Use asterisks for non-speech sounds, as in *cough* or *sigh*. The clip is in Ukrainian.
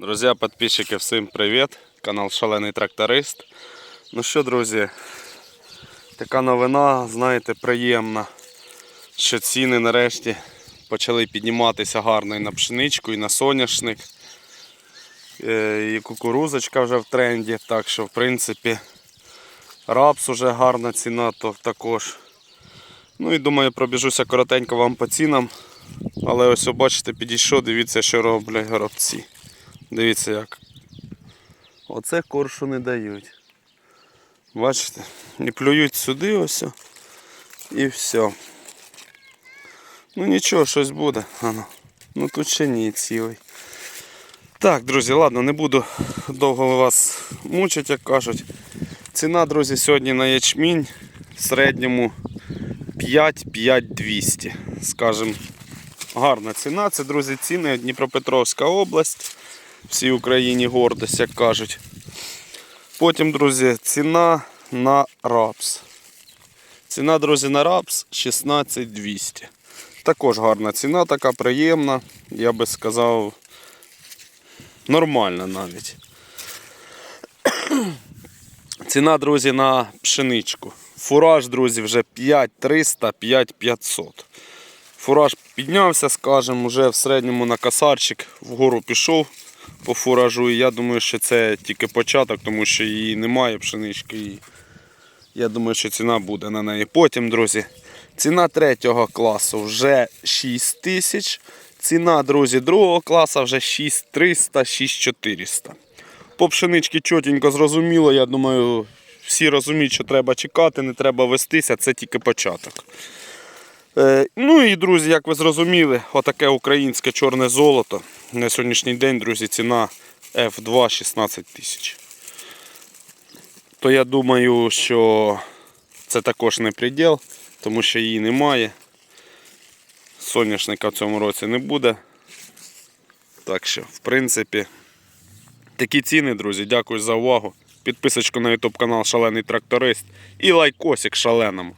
Друзі, підписчики, всім привіт! Канал Шалений Тракторист. Ну що, друзі, така новина, знаєте, приємна, що ціни нарешті почали підніматися гарно і на пшеничку, і на соняшник. Е, І кукурузочка вже в тренді, так що, в принципі, рапс уже гарна ціна, то також. Ну і думаю, пробіжуся коротенько вам по цінам. Але ось бачите, підійшов, дивіться, що роблять горобці. Дивіться як. Оце коршу не дають. Бачите? І плюють сюди ось. І все. Ну нічого, щось буде. Ано. Ну тут ще ні цілий. Так, друзі, ладно, не буду довго вас мучити, як кажуть. Ціна, друзі, сьогодні на ячмінь в середньому 5-5-200. Скажем, гарна ціна. Це, друзі, ціни Дніпропетровська область. Всій Україні гордость, як кажуть. Потім, друзі, ціна на рапс. Ціна, друзі, на рапс 16200. Також гарна ціна, така приємна. Я би сказав, нормальна навіть. *clears throat* Ціна, друзі, на пшеничку. Фураж, друзі, вже 5300, 5500. Фураж піднявся, скажімо, вже в середньому на касарчик вгору пішов по фуражу. І я думаю, що це тільки початок, тому що її немає пшенички. І я думаю, що ціна буде на неї. Потім, друзі, ціна третього класу вже 6 тисяч. Ціна, друзі, другого класу вже 6300, 6400. По пшенички чотенько зрозуміло, я думаю, всі розуміють, що треба чекати, не треба вестися, це тільки початок. Е, ну і друзі, як ви зрозуміли, отаке українське чорне золото. На сьогоднішній день, друзі, ціна F2 16 тисяч. То я думаю, що це також не приділ, тому що її немає. Соняшника в цьому році не буде. Так що, в принципі, такі ціни, друзі. Дякую за увагу. Підписочку на YouTube канал Шалений Тракторист і лайкосик шаленому.